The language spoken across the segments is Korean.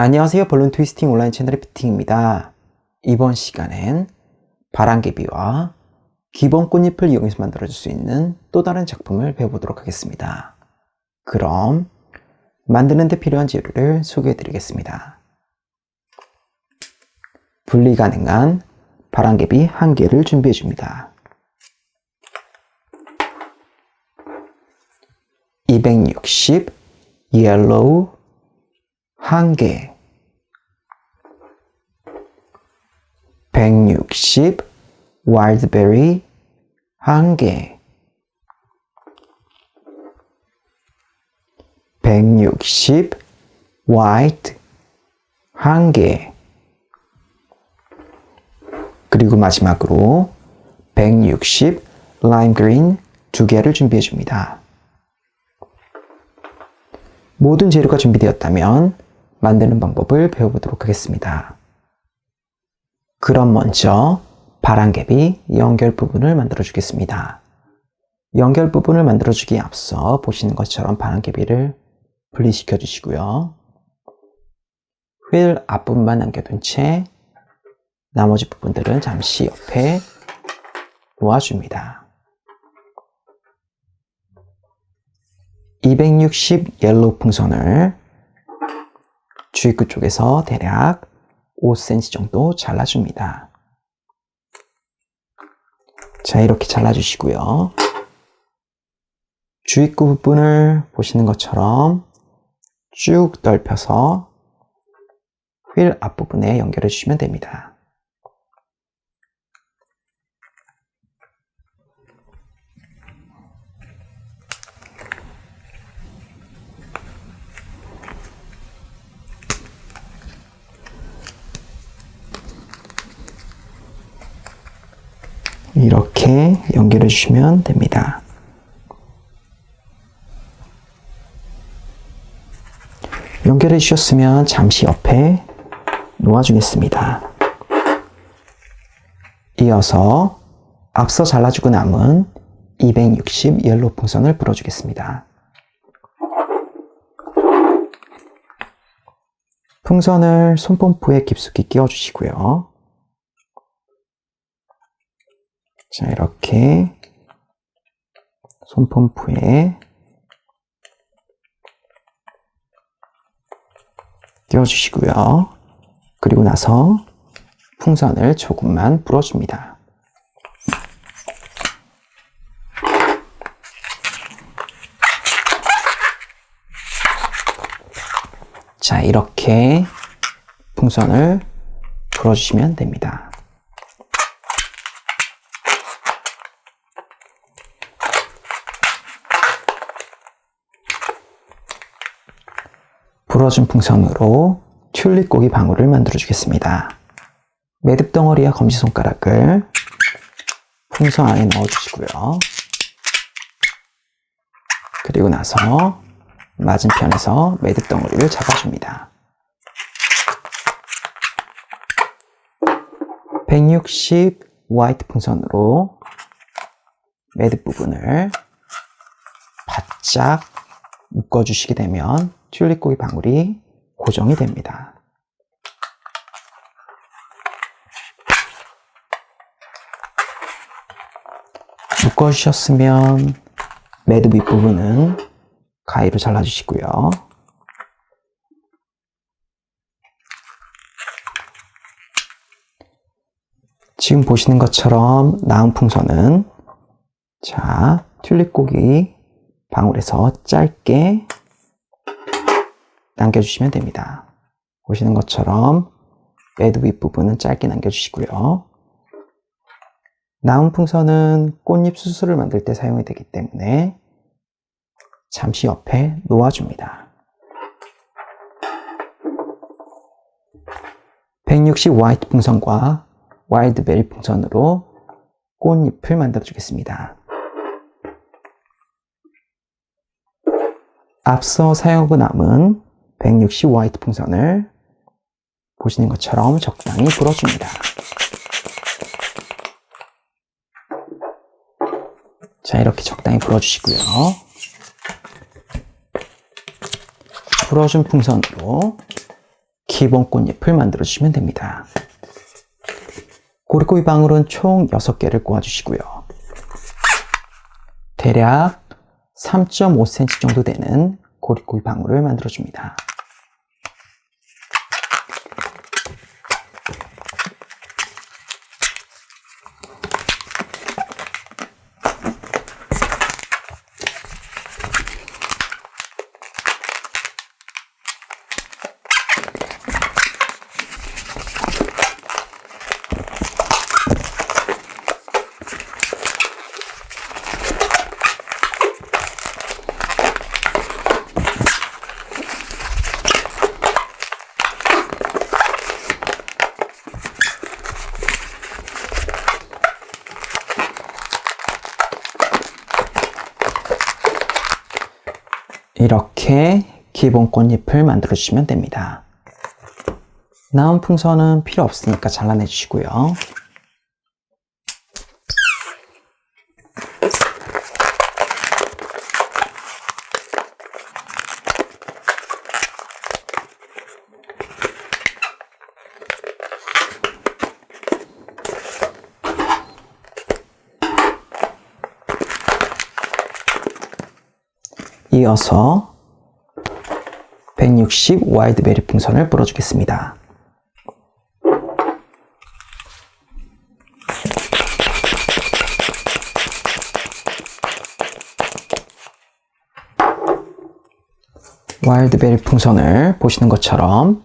안녕하세요. 벌룬 트위스팅 온라인 채널의 피팅입니다. 이번 시간엔 바람개비와 기본 꽃잎을 이용해서 만들어줄 수 있는 또 다른 작품을 배워보도록 하겠습니다. 그럼 만드는 데 필요한 재료를 소개해 드리겠습니다. 분리 가능한 바람개비 한 개를 준비해 줍니다. 260 옐로우 한 개, 160 와일드베리. 한 개, 160 화이트. 한 개, 그리고 마지막으로 160 라임 그린 두 개를 준비해 줍니다. 모든 재료가 준비되었다면 만드는 방법을 배워보도록 하겠습니다. 그럼 먼저 바람개비 연결 부분을 만들어 주겠습니다. 연결 부분을 만들어 주기에 앞서 보시는 것처럼 바람개비를 분리시켜 주시고요. 휠 앞부분만 남겨둔 채 나머지 부분들은 잠시 옆에 놓아줍니다. 260 옐로우 풍선을 주입구 쪽에서 대략 5cm 정도 잘라줍니다. 자, 이렇게 잘라주시고요. 주입구 부분을 보시는 것처럼 쭉 넓혀서 휠 앞부분에 연결해 주시면 됩니다. 이렇게 연결해 주시면 됩니다. 연결해 주셨으면 잠시 옆에 놓아주겠습니다. 이어서 앞서 잘라주고 남은 260 옐로우 풍선을 불어주겠습니다. 풍선을 손펌프에 깊숙이 끼워주시고요. 자, 이렇게 손펌프에 띄워주시고요. 그리고 나서 풍선을 조금만 불어줍니다. 자, 이렇게 풍선을 불어주시면 됩니다. 불어준 풍선으로 튤립 고기 방울을 만들어 주겠습니다. 매듭 덩어리와 검지손가락을 풍선 안에 넣어 주시고요. 그리고 나서 맞은편에서 매듭 덩어리를 잡아줍니다. 160 화이트 풍선으로 매듭 부분을 바짝 묶어주시게 되면 튤립 고기 방울이 고정이 됩니다. 묶어주셨으면 매듭 윗부분은 가위로 잘라주시고요. 지금 보시는 것처럼 나은 풍선은 자 튤립 고기 방울에서 짧게 남겨주시면 됩니다. 보시는 것처럼 매듭 윗부분은 짧게 남겨주시고요. 나온 풍선은 꽃잎 수술을 만들 때 사용이 되기 때문에 잠시 옆에 놓아줍니다. 160 화이트 풍선과 와일드베리 풍선으로 꽃잎을 만들어 주겠습니다. 앞서 사용하고 남은 160 화이트 풍선을 보시는 것처럼 적당히 불어줍니다. 자, 이렇게 적당히 불어주시고요. 불어준 풍선으로 기본 꽃잎을 만들어 주시면 됩니다. 고리꼬리 방울은 총 6개를 꼬아주시고요. 대략 3.5cm 정도 되는 고리꼬리 방울을 만들어 줍니다. 이렇게 기본 꽃잎을 만들어 주시면 됩니다. 나온 풍선은 필요 없으니까 잘라내 주시고요. 이어서 160 와이드 베리 풍선을 불어주겠습니다. 와일드베리 풍선을 보시는 것처럼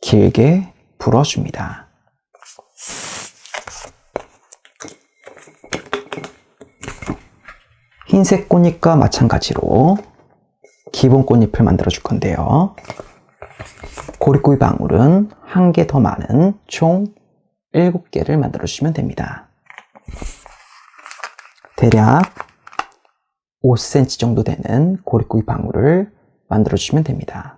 길게 불어줍니다. 흰색 꽃잎과 마찬가지로 기본 꽃잎을 만들어 줄 건데요. 고리꼬리 방울은 한 개 더 많은 총 7개를 만들어 주시면 됩니다. 대략 5cm 정도 되는 고리꼬리 방울을 만들어 주시면 됩니다.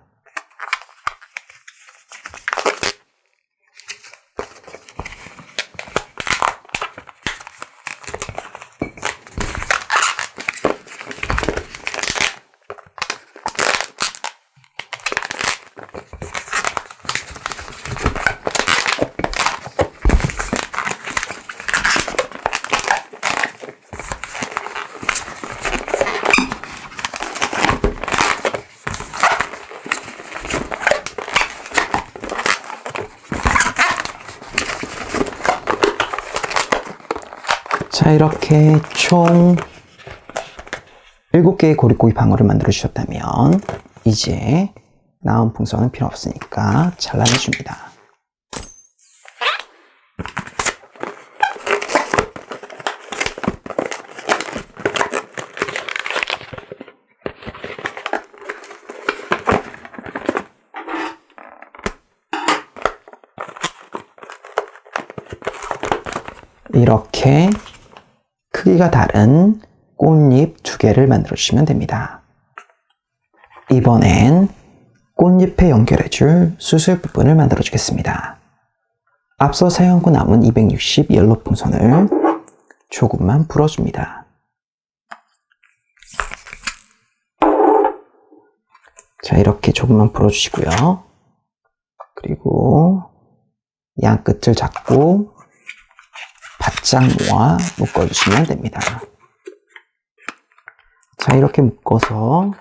자, 이렇게 총 7개의 고리꼬리 방울을 만들어 주셨다면 이제 나온 풍선은 필요 없으니까 잘라내 줍니다. 이렇게 크기가 다른 꽃잎 두 개를 만들어 주시면 됩니다. 이번엔 꽃잎에 연결해 줄 수술 부분을 만들어 주겠습니다. 앞서 사용하고 남은 260 옐로 풍선을 조금만 불어줍니다. 자, 이렇게 조금만 불어주시고요. 그리고 양 끝을 잡고 바짝 모아 묶어주시면 됩니다. 자, 이렇게 묶어서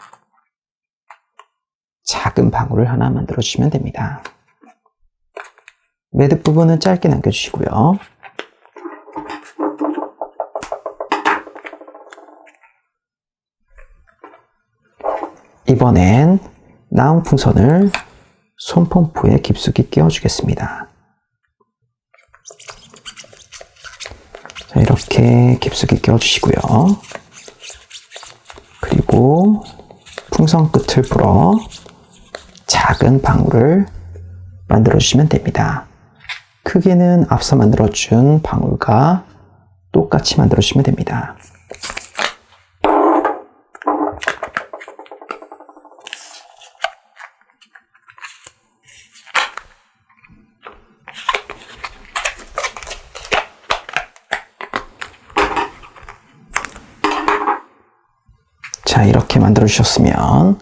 작은 방울을 하나 만들어 주시면 됩니다. 매듭 부분은 짧게 남겨주시고요. 이번엔 나온 풍선을 손펌프에 깊숙이 끼워주겠습니다. 자, 이렇게 깊숙이 끼워주시고요. 그리고 풍선 끝을 불어 작은 방울을 만들어 주시면 됩니다. 크기는 앞서 만들어준 방울과 똑같이 만들어 주시면 됩니다. 자, 이렇게 만들어 주셨으면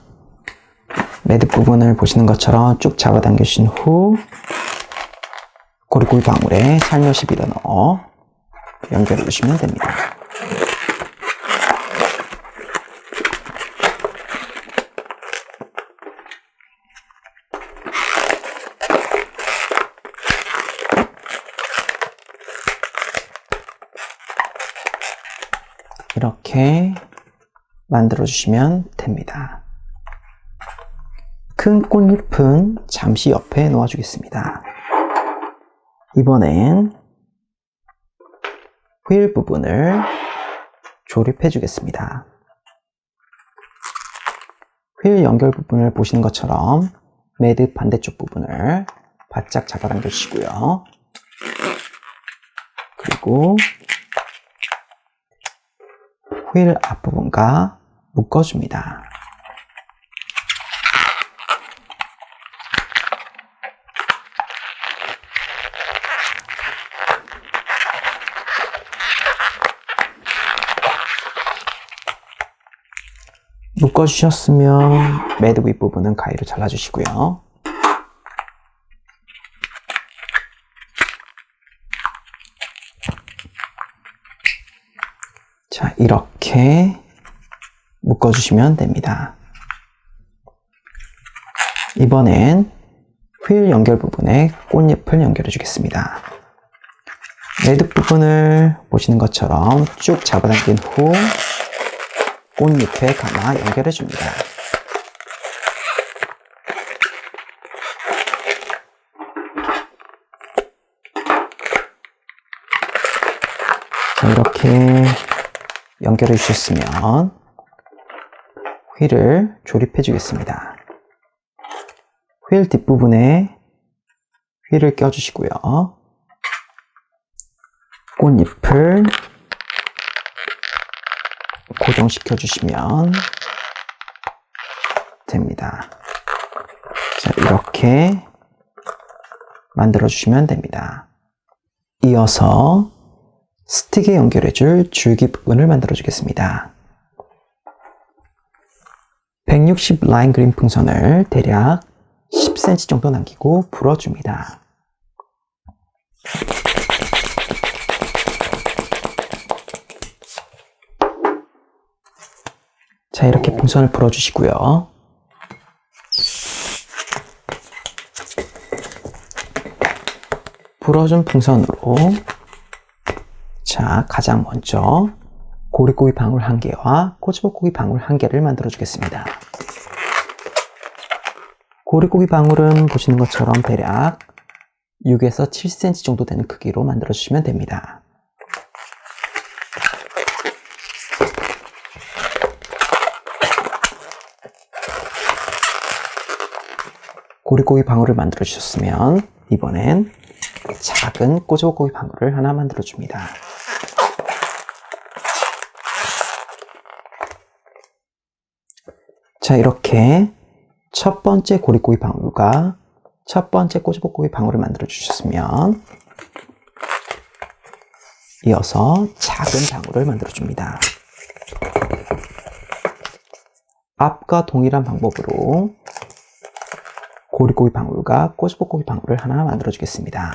매듭 부분을 보시는 것처럼 쭉 잡아당겨 주신 후 고리고리 방울에 살며시 밀어 넣어 연결해 주시면 됩니다. 이렇게 만들어 주시면 됩니다. 큰 꽃잎은 잠시 옆에 놓아 주겠습니다. 이번엔 휠 부분을 조립해 주겠습니다. 휠 연결 부분을 보시는 것처럼 매듭 반대쪽 부분을 바짝 잡아당겨 주시고요. 그리고 휠 앞부분과 묶어줍니다. 묶어주셨으면 매듭 윗부분은 가위로 잘라주시고요. 자, 이렇게 묶어주시면 됩니다. 이번엔 휠 연결 부분에 꽃잎을 연결해 주겠습니다. 매듭 부분을 보시는 것처럼 쭉 잡아당긴 후 꽃잎에 감아 연결해 줍니다. 자, 이렇게 연결해 주셨으면 휠을 조립해 주겠습니다. 휠 뒷부분에 휠을 껴주시고요. 꽃잎을 고정시켜 주시면 됩니다. 자, 이렇게 만들어 주시면 됩니다. 이어서 스틱에 연결해 줄 줄기 부분을 만들어 주겠습니다. 160 라인 그린 풍선을 대략 10cm 정도 남기고 불어줍니다. 자, 이렇게 풍선을 불어주시고요. 불어준 풍선으로 자, 가장 먼저 고리고기 방울 한 개와 꼬치볶고기 방울 한 개를 만들어 주겠습니다. 고리고기 방울은 보시는 것처럼 대략 6에서 7cm 정도 되는 크기로 만들어 주시면 됩니다. 고리고기 방울을 만들어 주셨으면 이번엔 작은 꼬치볶고기 방울을 하나 만들어 줍니다. 자, 이렇게 첫 번째 고리고기 방울과 첫 번째 꼬치볶고기 방울을 만들어 주셨으면 이어서 작은 방울을 만들어 줍니다. 앞과 동일한 방법으로 고리고기 방울과 꼬치볶고기 방울을 하나 만들어 주겠습니다.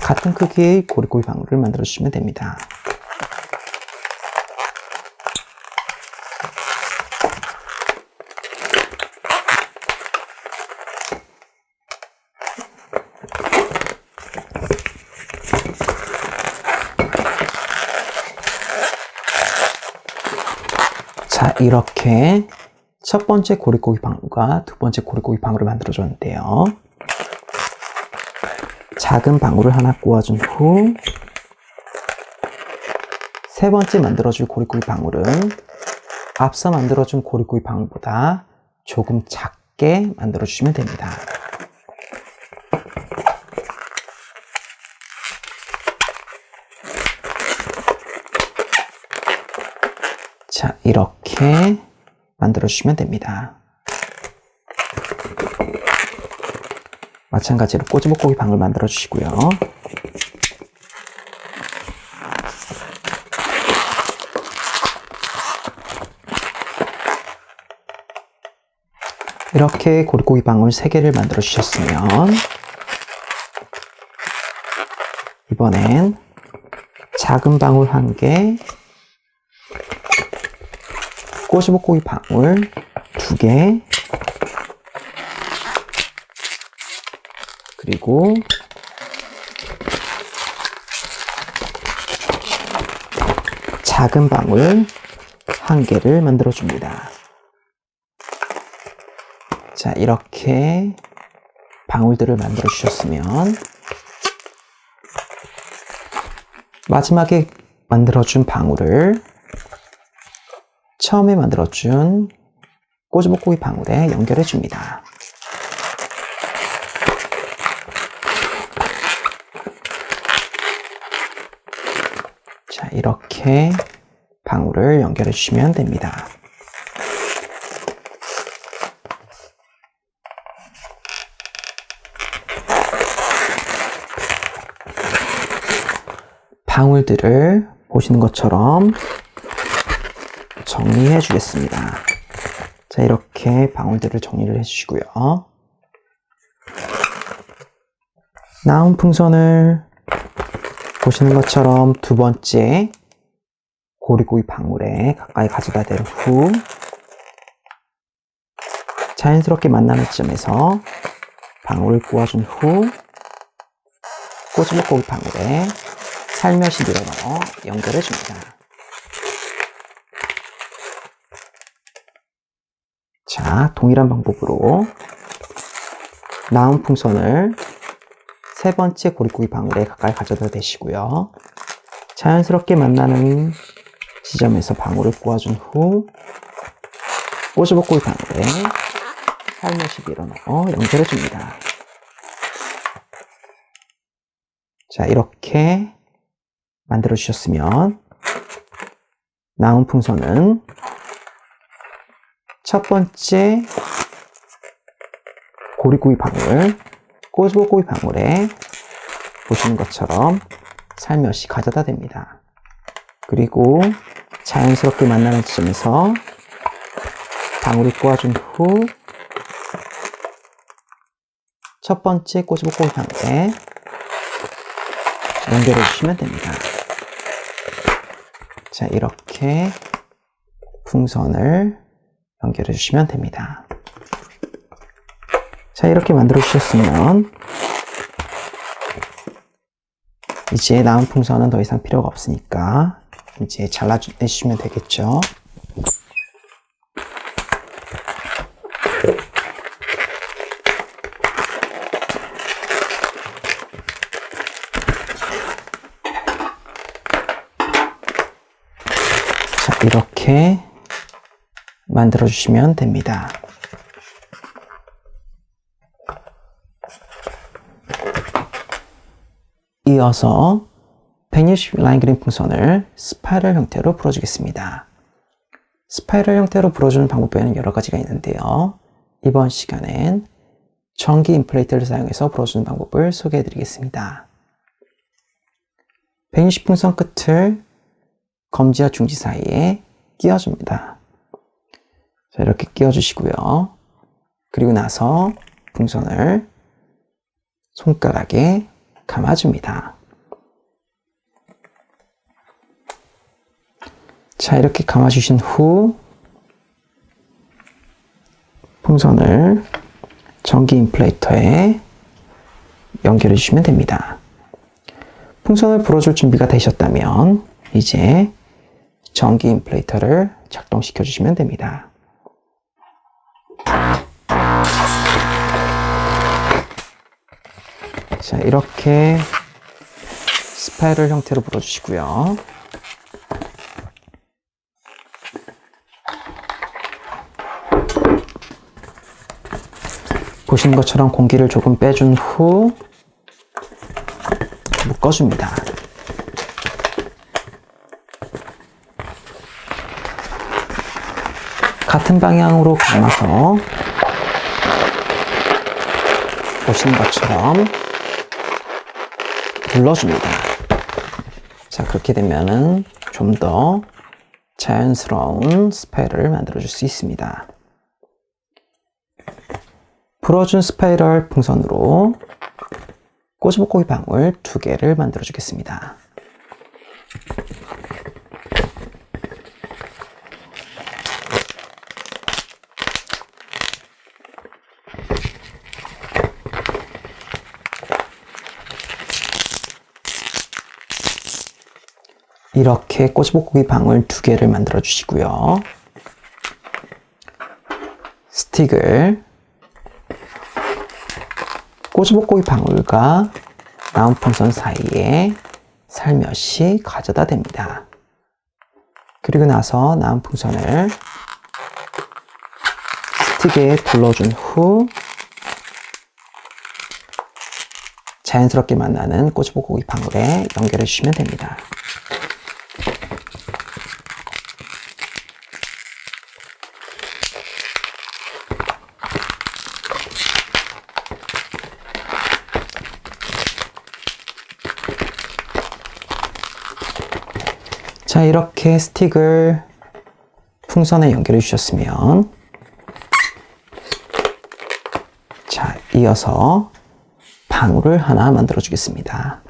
같은 크기의 고리고기 방울을 만들어 주시면 됩니다. 자, 이렇게 첫 번째 고리고기 방울과 두 번째 고리고기 방울을 만들어 줬는데요. 작은 방울을 하나 꼬아준 후, 세 번째 만들어줄 고리고기 방울은 앞서 만들어준 고리고기 방울보다 조금 작게 만들어주시면 됩니다. 자, 이렇게 만들어주시면 됩니다. 마찬가지로 꼬지볶고기 방울 만들어 주시고요. 이렇게 고리고기 방울 3개를 만들어 주셨으면 이번엔 작은 방울 1개 꼬시복고기 방울 2개 그리고 작은 방울 한 개를 만들어 줍니다. 자, 이렇게 방울들을 만들어 주셨으면 마지막에 만들어준 방울을 처음에 만들어준 꼬지복고기 방울에 연결해 줍니다. 자, 이렇게 방울을 연결해 주시면 됩니다. 방울들을 보시는 것처럼 정리해 주겠습니다. 자, 이렇게 방울들을 정리를 해 주시고요. 나온 풍선을 보시는 것처럼 두 번째 고리고기 방울에 가까이 가져다 댄 후 자연스럽게 만나는 지점에서 방울을 꼬아준 후 꼬지목고기 방울에 살며시 밀어넣어 연결해 줍니다. 자, 동일한 방법으로 나온 풍선을 세 번째 고리고기 방울에 가까이 가져다 대시고요. 자연스럽게 만나는 지점에서 방울을 꼬아준 후 꼬지복고기 방울에 살며시 밀어넣어 연결해 줍니다. 자, 이렇게 만들어 주셨으면 나온 풍선은 첫 번째 고리고기 방울, 꼬지고기 방울에 보시는 것처럼 살며시 가져다 댑니다. 그리고 자연스럽게 만나는 지점에서 방울을 꼬아준 후 첫 번째 꼬지고기 방울에 연결해 주시면 됩니다. 자, 이렇게 풍선을 연결해 주시면 됩니다. 자, 이렇게 만들어 주셨으면 이제 나온 풍선은 더 이상 필요가 없으니까 이제 잘라내주시면 되겠죠. 자, 이렇게 만들어 주시면 됩니다. 이어서 160 라인 그린 풍선을 스파이럴 형태로 풀어주겠습니다. 스파이럴 형태로 풀어주는 방법에는 여러 가지가 있는데요. 이번 시간엔 전기 인플레이트를 사용해서 풀어주는 방법을 소개해 드리겠습니다. 160 풍선 끝을 검지와 중지 사이에 끼워줍니다. 자, 이렇게 끼워주시고요. 그리고 나서 풍선을 손가락에 감아줍니다. 자, 이렇게 감아주신 후 풍선을 전기 인플레이터에 연결해 주시면 됩니다. 풍선을 불어줄 준비가 되셨다면 이제 전기 인플레이터를 작동시켜 주시면 됩니다. 자, 이렇게 스파이럴 형태로 불어주시고요. 보시는 것처럼 공기를 조금 빼준 후 묶어줍니다. 같은 방향으로 감아서 보시는 것처럼 눌러줍니다. 자, 그렇게 되면은 좀 더 자연스러운 스파이를 만들어줄 수 있습니다. 풀어준 스파이럴 풍선으로 꼬치볶고기 방울 두 개를 만들어 주겠습니다. 이렇게 꼬치볶고기 방울 두 개를 만들어 주시고요. 스틱을 꼬치볶고기 방울과 나온 풍선 사이에 살며시 가져다 댑니다. 그리고 나서 나온 풍선을 스틱에 둘러준 후 자연스럽게 만나는 꼬치볶고기 방울에 연결해 주시면 됩니다. 자, 이렇게 스틱을 풍선에 연결해 주셨으면 자, 이어서 방울을 하나 만들어 주겠습니다.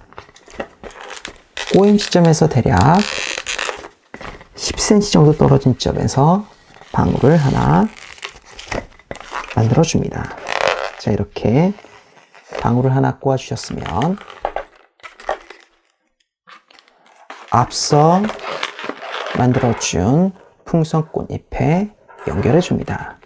꼬임 시점에서 대략 10cm 정도 떨어진 점에서 방울을 하나 만들어 줍니다. 자, 이렇게 방울을 하나 꼬아 주셨으면 앞서 만들어준 풍선 꽃잎에 연결해 줍니다.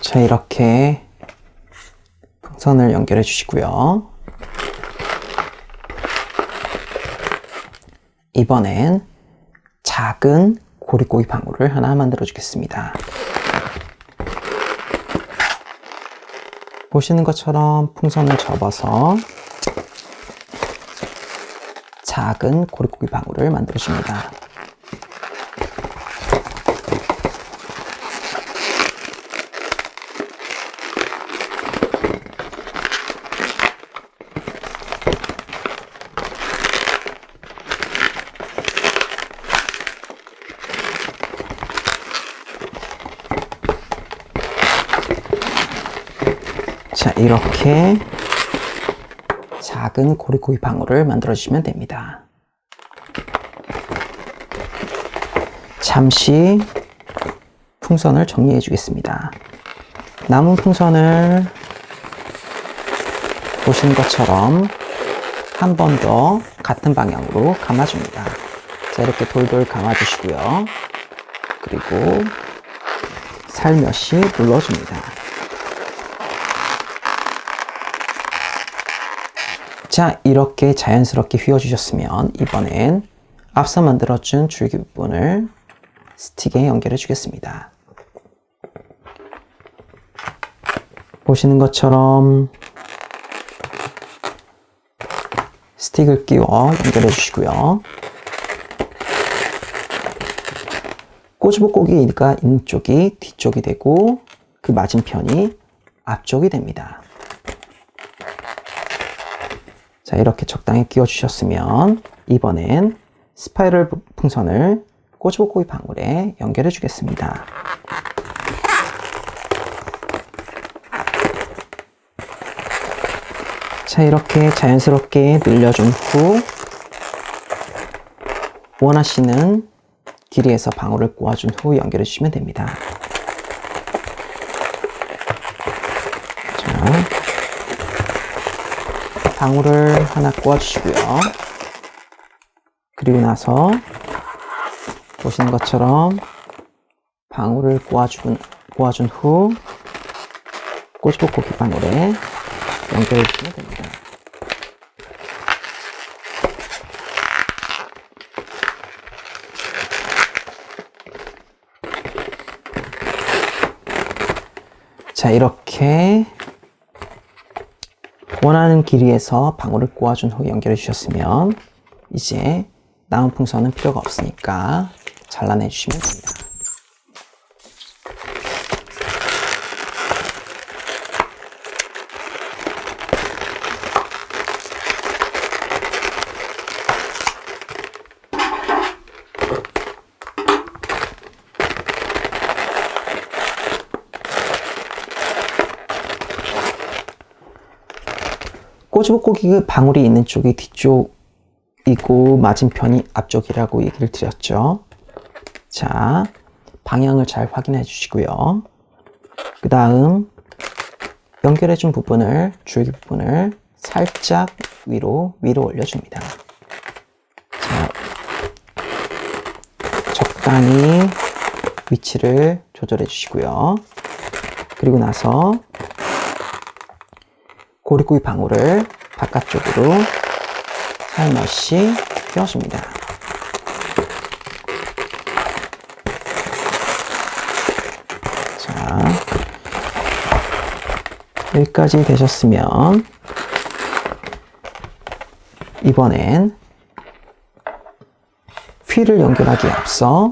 자, 이렇게 풍선을 연결해 주시고요. 이번엔 작은 고리고기 방울을 하나 만들어 주겠습니다. 보시는 것처럼 풍선을 접어서 작은 고리고기 방울을 만들어 줍니다. 자, 이렇게 작은 고리고기 방울을 만들어 주시면 됩니다. 잠시 풍선을 정리해 주겠습니다. 남은 풍선을 보시는 것처럼 한 번 더 같은 방향으로 감아줍니다. 자, 이렇게 돌돌 감아 주시고요. 그리고 살며시 눌러줍니다. 자, 이렇게 자연스럽게 휘어주셨으면 이번엔 앞서 만들어준 줄기 부분을 스틱에 연결해 주겠습니다. 보시는 것처럼 스틱을 끼워 연결해 주시고요. 꼬치볶고기가 있는 쪽이 뒤쪽이 되고 그 맞은편이 앞쪽이 됩니다. 자, 이렇게 적당히 끼워 주셨으면 이번엔 스파이럴 풍선을 꼬치볶고기 방울에 연결해 주겠습니다. 자, 이렇게 자연스럽게 늘려준 후 원하시는 길이에서 방울을 꼬아준 후 연결해 주시면 됩니다. 자, 방울을 하나 꼬아주시고요. 그리고 나서 보시는 것처럼 방울을 꼬아준, 꼬아준 후 꼬치볶고기 방울에 연결해 주시면 됩니다. 자, 이렇게 원하는 길이에서 방울을 꼬아준 후 연결해 주셨으면 이제 나온 풍선은 필요가 없으니까 잘라내 주시면 됩니다. 꼬집어꼬기 그 방울이 있는 쪽이 뒤쪽이고 맞은편이 앞쪽이라고 얘기를 드렸죠. 자, 방향을 잘 확인해 주시고요. 그 다음 연결해 준 부분을 줄기 부분을 살짝 위로 위로 올려줍니다. 자, 적당히 위치를 조절해 주시고요. 그리고 나서 고리구이 방울을 바깥쪽으로 살며시 띄워줍니다. 자, 여기까지 되셨으면 이번엔 휠을 연결하기에 앞서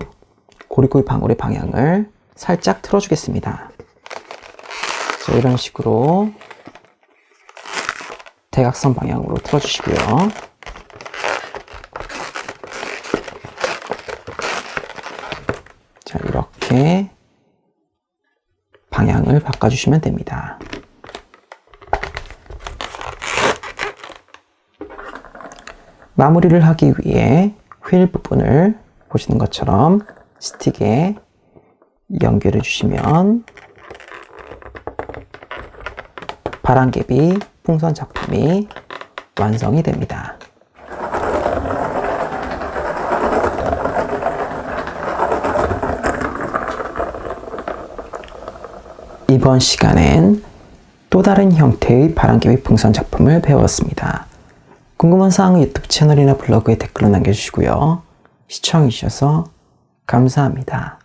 고리구이 방울의 방향을 살짝 틀어주겠습니다. 자, 이런 식으로 대각선 방향으로 틀어주시고요. 자, 이렇게 방향을 바꿔주시면 됩니다. 마무리를 하기 위해 휠 부분을 보시는 것처럼 스틱에 연결해 주시면 바람개비 풍선 작품이 완성이 됩니다. 이번 시간엔 또 다른 형태의 바람개비 풍선 작품을 배웠습니다. 궁금한 사항은 유튜브 채널이나 블로그에 댓글로 남겨주시고요. 시청해주셔서 감사합니다.